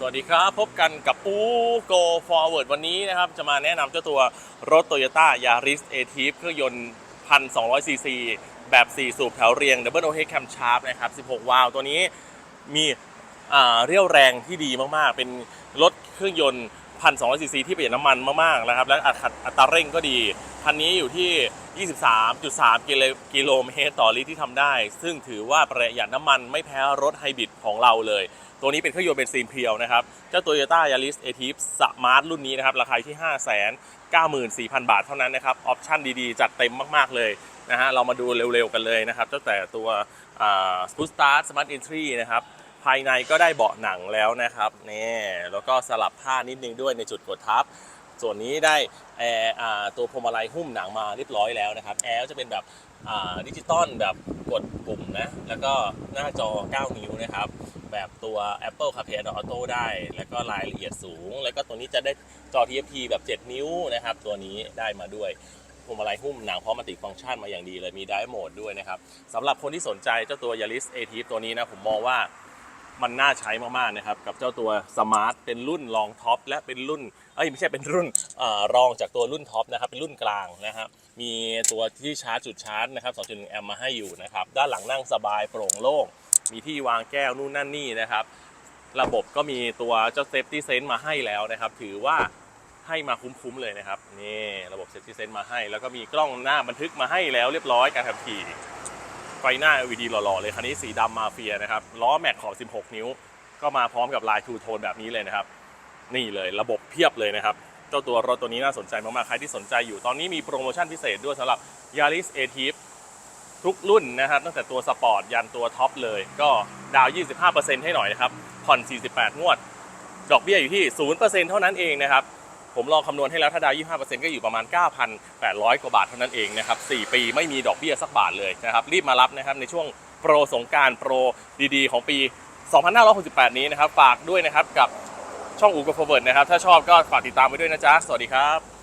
สวัสดีครับพบกันกับปู go Forward วันนี้นะครับ จะมาแนะนำเจ้าตัวรถ Toyota Yaris a t i v เครื่องยนต์ 1,200ซีซีแบบ 4 สูบแถวเรียง Double Overhead Camshaft นะครับ 16 วาล์วตัวนี้มีเรียวแรงที่ดีมาก ๆ เป็นรถเครื่องยนต์ 1,200ซีซีที่ประหยัดน้ำมันมากๆนะครับและอัตราอัตราเร่งก็ดี คันนี้อยู่ที่ 23.3กิโลกิโลเมตรต่อลิตรที่ทำได้ ซึ่งถือว่าประหยัดน้ำมันไม่แพ้รถไฮบริดของเราเลย ตัวนี้เป็นเครื่องยนต์เบนซินเพียวนะครับ เจ้า Toyota Yaris a t i v Smart รุ่นนี้นะครับ ราคาที่ 594,000 บาทเท่านั้นนะครับ ออปชั่นดีๆ จัดเต็มมากๆเลยนะฮะ เรามาดูเร็วๆกันเลยนะครับตั้งแต่ตัวอ่า Sport Start Smart Entry นะครับ ภายในก็ได้เบาะหนังแล้วนะครับนี่แล้วก็สลับผ้านิดนึงด้วยในจุดกดทับ ส่วนนี้ได้แอร์ตัวพวงมาลัยหุ้มหนังมาเรียบร้อยแล้วนะครับแอร์จะเป็นแบบดิจิตอลแบบกดปุ่มนะแล้วก็หน้าจอ 9 นิ้วนะครับแบบตัว Apple CarPlay and Auto ได้ แล้วก็รายละเอียดสูง แล้วก็ตัวนี้จะได้จอ TFT แบบ 7 นิ้วนะครับ ตัวนี้ได้มาด้วยพวงมาลัยหุ้มหนังพร้อมมัลติฟังก์ชันมาอย่างดีเลยมีไดโหมดด้วยนะครับสำหรับคนที่สนใจเจ้าตัว Yaris a t i v ตัวนี้นะผมมองว่า มันน่าใช้มากๆนะครับกับเจ้าตัวสมาร์ทเป็นรุ่นรองท็อปและเป็นรุ่นเอ้ยไม่ใช่เป็นรุ่นอรองจากตัวรุ่นท็อปนะครับเป็นรุ่นกลางนะครับมีตัวที่ชาร์จจุดชาร์จนะครับ 2.1 แอมป์มาให้อยู่นะครับด้านหลังนั่งสบายโปร่งโล่งมีที่วางแก้วนู่นนั่นนี่นะครับ ระบบก็มีตัวเจ้าเซฟตี้เซนต์มาให้แล้วนะครับ ถือว่าให้มาคุ้มๆเลยนะครับนี่ระบบเซฟตี้เซนต์มาให้ แล้วก็มีกล้องหน้าบันทึกมาให้แล้วเรียบร้อยการขับขี่ ไฟหน้า LED หล่อๆเลยคันนี้สีดำมาเฟียนะครับล้อแม็กขอบ16 นิ้ว ก็มาพร้อมกับลายทูโทนแบบนี้เลยนะครับ นี่เลยระบบเพียบเลยนะครับเจ้าตัวรถตัวนี้น่าสนใจมากๆ ใครที่สนใจอยู่ตอนนี้มีโปรโมชั่นพิเศษด้วยสำหรับ Yaris a t i v ทุกรุ่นนะครับ ตั้งแต่ตัวสปอร์ตยันตัวท็อปเลย ก็ดาวน์25%ให้หน่อยนะครับ ผ่อน 48 งวด ดอกเบี้ยอยู่ที่ 0%เท่านั้นเองนะครับ ผมลองคำนวณให้แล้วถ้าดาว 25%ก็อยู่ประมาณ 9,800 กว่าบาทเท่านั้นเองนะครับ 4 ปีไม่มีดอกเบี้ยสักบาทเลยนะครับ รีบมารับนะครับในช่วงโปรสงการโปรดีๆ ของปี 2568 นี้นะครับ ฝากด้วยนะครับกับช่องอูกโฟเวิร์ดนะครับ ถ้าชอบก็ฝากติดตามไว้ด้วยนะจ๊ะ สวัสดีครับ